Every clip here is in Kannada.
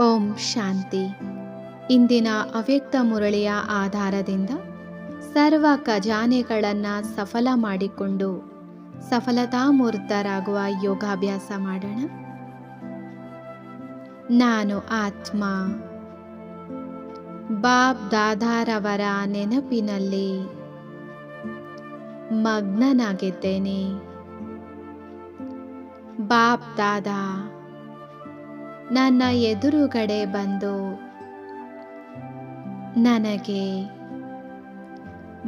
ಓಂ ಶಾಂತಿ. ಇಂದಿನ ಅವ್ಯಕ್ತ ಮುರಳಿಯ ಆಧಾರದಿಂದ ಸರ್ವ ಖಜಾನೆಗಳನ್ನು ಸಫಲ ಮಾಡಿಕೊಂಡು ಸಫಲತಾಮೂರ್ತರಾಗುವ ಯೋಗಾಭ್ಯಾಸ ಮಾಡೋಣ. ನಾನು ಆತ್ಮ. ಬಾಬ್ ದಾದಾರವರ ನೆನಪಿನಲ್ಲಿ ಮಗ್ನನಾಗಿದ್ದೇನೆ. ಬಾಬ್ ದಾದಾ ನನ್ನ ಎದುರುಗಡೆ ಬಂದು ನನಗೆ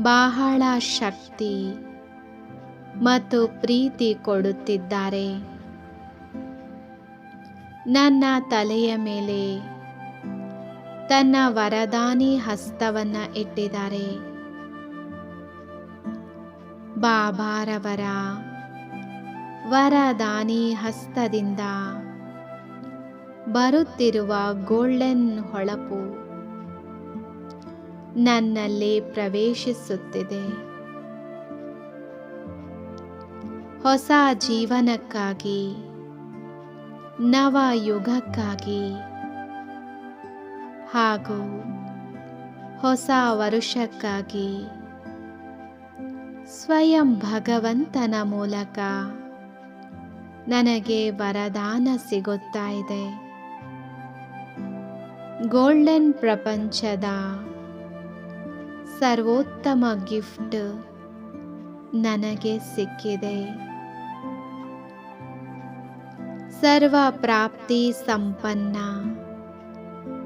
ಬಹಳ ಶಕ್ತಿ ಮತ್ತು ಪ್ರೀತಿ ಕೊಡುತ್ತಿದ್ದಾರೆ. ನನ್ನ ತಲೆಯ ಮೇಲೆ ತನ್ನ ವರದಾನಿ ಹಸ್ತವನ್ನ ಇಟ್ಟಿದ್ದಾರೆ. ಬಾಬಾರವರ ವರದಾನಿ ಹಸ್ತದಿಂದ ಬರುತ್ತಿರುವ ಗೋಲ್ಡನ್ ಹೊಳಪು ನನ್ನಲ್ಲಿ ಪ್ರವೇಶಿಸುತ್ತಿದೆ. ಹೊಸ ಜೀವನಕ್ಕಾಗಿ ನವ ಯುಗಕ್ಕಾಗಿ ಹಾಗೂ ಹೊಸ ವರುಷಕ್ಕಾಗಿ ಸ್ವಯಂ ಭಗವಂತನ ಮೂಲಕ ನನಗೆ ವರದಾನ ಸಿಗುತ್ತಾ ಇದೆ. ಗೋಲ್ಡನ್ ಪ್ರಪಂಚದ ಸರ್ವೋತ್ತಮ ಗಿಫ್ಟ್ ನನಗೆ ಸಿಕ್ಕಿದೆ ಸರ್ವ ಪ್ರಾಪ್ತಿ ಸಂಪನ್ನ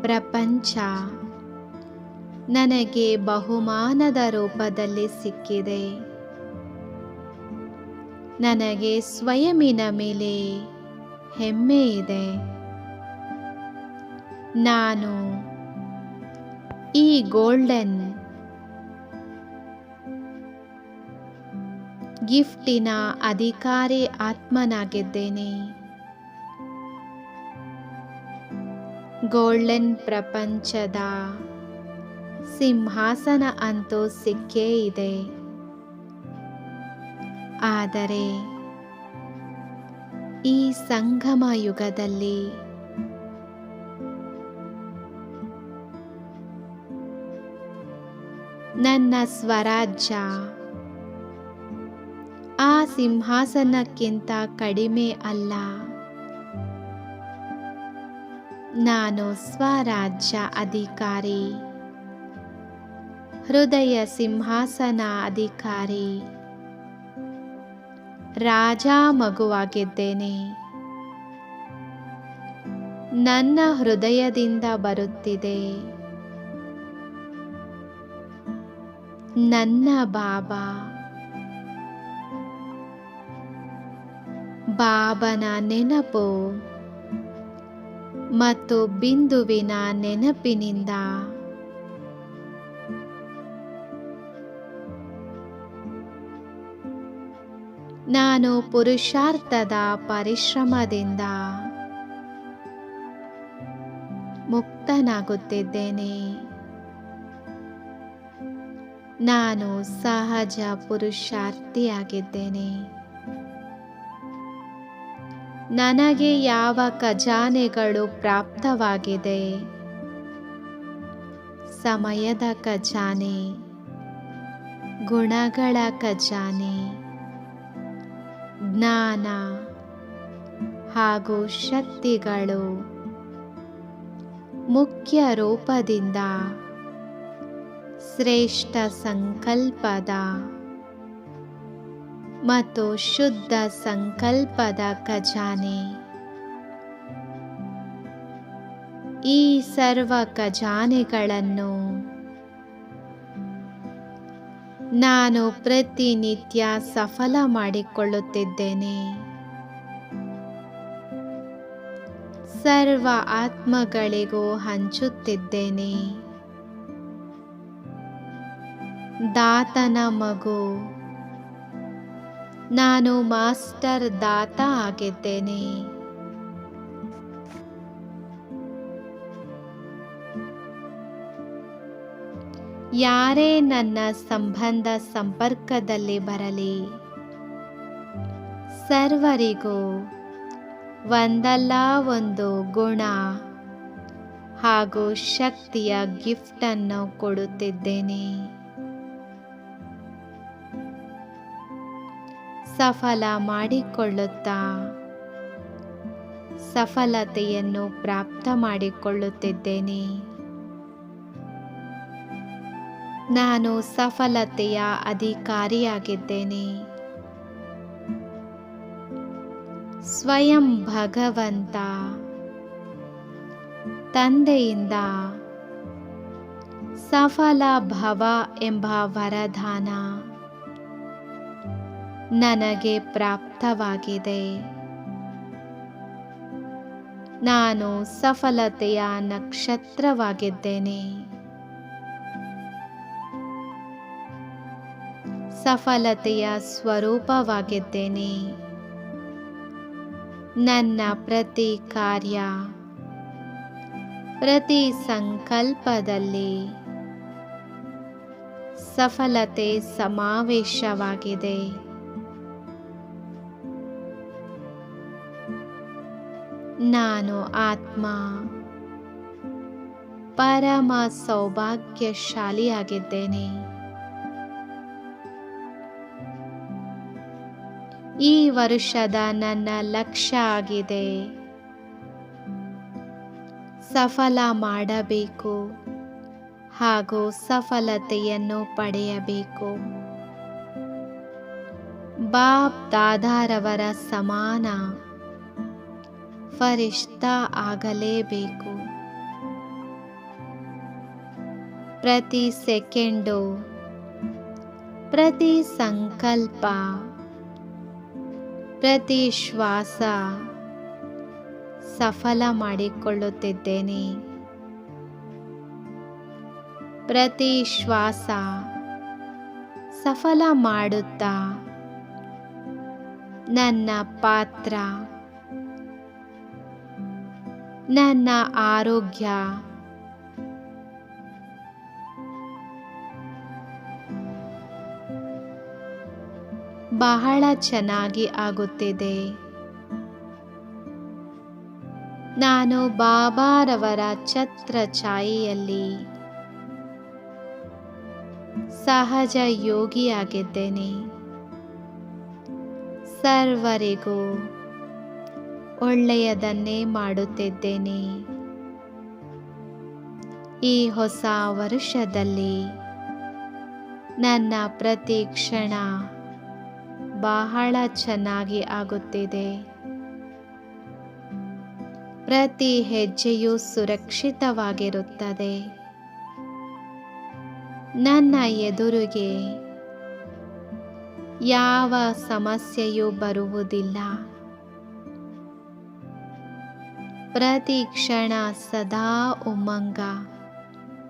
ಪ್ರಪಂಚ ನನಗೆ ಬಹುಮಾನದ ರೂಪದಲ್ಲಿ ಸಿಕ್ಕಿದೆ ನನಗೆ ಸ್ವಯಮಿನ ಮೇಲೆ ಹೆಮ್ಮೆ ಇದೆ ನಾನು ಈ ಗೋಲ್ಡನ್ ಗಿಫ್ಟಿನ ಅಧಿಕಾರಿ ಆತ್ಮನಾಗಿದ್ದೇನೆ. ಗೋಲ್ಡನ್ ಪ್ರಪಂಚದ ಸಿಂಹಾಸನ ಅಂತೂ ಸಿಕ್ಕೇ ಇದೆ. ಆದರೆ ಈ ಸಂಗಮ ಯುಗದಲ್ಲಿ ನನ್ನ ಸ್ವರಾಜ್ಯ. ಆ ಸಿಂಹಾಸನಕ್ಕಿಂತ ಕಡಿಮೆ ಅಲ್ಲ. ನಾನು ಸ್ವರಾಜ್ಯ ಅಧಿಕಾರಿ. ಹೃದಯ ಸಿಂಹಾಸನ ಅಧಿಕಾರಿ. ರಾಜ ಮಗುವಾಗಿದ್ದೇನೆ. ನನ್ನ ಹೃದಯದಿಂದ ಬರುತ್ತಿದೆ. ನನ್ನ ಬಾಬಾ. ಬಾಬನ ನೆನಪು ಮತ್ತು ಬಿಂದುವಿನ ನೆನಪಿನಿಂದ. ನಾನು ಪುರುಷಾರ್ಥದ ಪರಿಶ್ರಮದಿಂದ ಮುಕ್ತನಾಗುತ್ತಿದ್ದೇನೆ. ನಾನು ಸಹಜ ಪುರುಷಾರ್ಥಿಯಾಗಿದ್ದೇನೆ. ನನಗೆ ಯಾವ ಖಜಾನೆಗಳು ಪ್ರಾಪ್ತವಾಗಿದೆ? ಸಮಯದ ಖಜಾನೆ, ಗುಣಗಳ ಖಜಾನೆ, ಜ್ಞಾನ ಹಾಗೂ ಶಕ್ತಿಗಳು ಮುಖ್ಯ ರೂಪದಿಂದ ಶ್ರೇಷ್ಠ ಸಂಕಲ್ಪದ ಮತ್ತು ಶುದ್ಧ ಸಂಕಲ್ಪದ ಖಜಾನೆ. ಈ ಸರ್ವ ಖಜಾನೆಗಳನ್ನು ನಾನು ಪ್ರತಿನಿತ್ಯ ಸಫಲ ಮಾಡಿಕೊಳ್ಳುತ್ತಿದ್ದೇನೆ. ಸರ್ವ ಆತ್ಮಗಳಿಗೂ ಹಂಚುತ್ತಿದ್ದೇನೆ. ದಾತನ ಮಗು. ನಾನು ಮಾಸ್ಟರ್ ದಾತ ಆಗಿದ್ದೇನೆ. ಯಾರೇ ನನ್ನ ಸಂಬಂಧ ಸಂಪರ್ಕದಲ್ಲಿ ಬರಲಿ. ಸರ್ವರಿಗೂ ಒಂದಲ್ಲ ಒಂದು ಗುಣ ಹಾಗೂ ಶಕ್ತಿಯ ಗಿಫ್ಟನ್ನು ಕೊಡುತ್ತಿದ್ದೇನೆ. ಸಫಲ ಮಾಡಿಕೊಳ್ಳುತ್ತಾ? ಸಫಲತೆಯನ್ನು ಪ್ರಾಪ್ತ ಮಾಡಿಕೊಳ್ಳುತ್ತಿದ್ದೇನೆ. ನಾನು ಸಫಲತೆಯ ಅಧಿಕಾರಿಯಾಗಿದ್ದೇನೆ. ಸ್ವಯಂ ಭಗವಂತ, ತಂದೆಯಿಂದ ಸಫಲ ಭವ ಎಂಬ ವರದಾನ. ನನಗೆ ಪ್ರಾಪ್ತವಾಗಿದೆ. ನಾನು ಸಫಲತೆಯ ನಕ್ಷತ್ರವಾಗಿದ್ದೇನೆ. ಸಫಲತೆಯ ಸ್ವರೂಪವಾಗಿದ್ದೇನೆ. ನನ್ನ ಪ್ರತಿ ಕಾರ್ಯ ಪ್ರತಿ ಸಂಕಲ್ಪದಲ್ಲಿ ಸಫಲತೆ ಸಮಾವೇಶವಾಗಿದೆ. ನಾನು ಆತ್ಮ. ಪರಮ ಸೌಭಾಗ್ಯಶಾಲಿಯಾಗಿದ್ದೇನೆ. ಈ ವರ್ಷದ ನನ್ನ ಲಕ್ಷ್ಯ ಆಗಿದೆ. ಸಫಲ ಮಾಡಬೇಕು ಹಾಗೂ ಸಫಲತೆಯನ್ನು ಪಡೆಯಬೇಕು. ಬಾಪ್ ದಾದಾರವರ ಸಮಾನ. ಫರಿಷ್ಠ ಆಗಲೇಬೇಕು. ಪ್ರತಿ ಸೆಕೆಂಡು, ಪ್ರತಿ ಸಂಕಲ್ಪ, ಪ್ರತಿ ಶ್ವಾಸ ಸಫಲ ಮಾಡಿಕೊಳ್ಳುತ್ತಿದ್ದೇನೆ. ಪ್ರತಿ ಶ್ವಾಸ ಸಫಲ ಮಾಡುತ್ತಾ ನನ್ನ ಪಾತ್ರ ನನ್ನ ಆರೋಗ್ಯ. ಬಹಳ ಚೆನ್ನಾಗಿ ಆಗುತ್ತಿದೆ. ನಾನು ಬಾಬಾರವರ ಛತ್ರ ಛಾಯೆಯಲ್ಲಿ ಸಹಜ ಯೋಗಿಯಾಗಿದ್ದೇನೆ. ಸರ್ವರಿಗೂ ಒಳ್ಳೆಯದನ್ನೇ ಮಾಡುತ್ತಿದ್ದೇನೆ. ಈ ಹೊಸ ವರ್ಷದಲ್ಲಿ ನನ್ನ ಪ್ರತಿ ಕ್ಷಣ ಬಹಳ ಚೆನ್ನಾಗಿ ಆಗುತ್ತಿದೆ. ಪ್ರತಿ ಹೆಜ್ಜೆಯೂ ಸುರಕ್ಷಿತವಾಗಿರುತ್ತದೆ. ನನ್ನ ಎದುರಿಗೆ ಯಾವ ಸಮಸ್ಯೆಯೂ ಬರುವುದಿಲ್ಲ. ಪ್ರತಿ ಕ್ಷಣ ಸದಾ ಉಮ್ಮಂಗ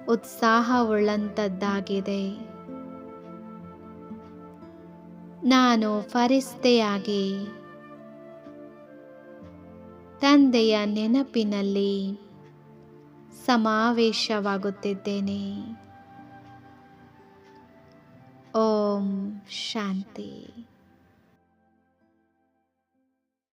ಉತ್ಸಾಹವುಳ್ಳಂಥದ್ದಾಗಿದೆ. ನಾನು ಫರಿಸ್ತೆಯಾಗಿ. ತಂದೆಯ ನೆನಪಿನಲ್ಲಿ ಸಮಾವೇಶವಾಗುತ್ತಿದ್ದೇನೆ. ಓಂ ಶಾಂತಿ.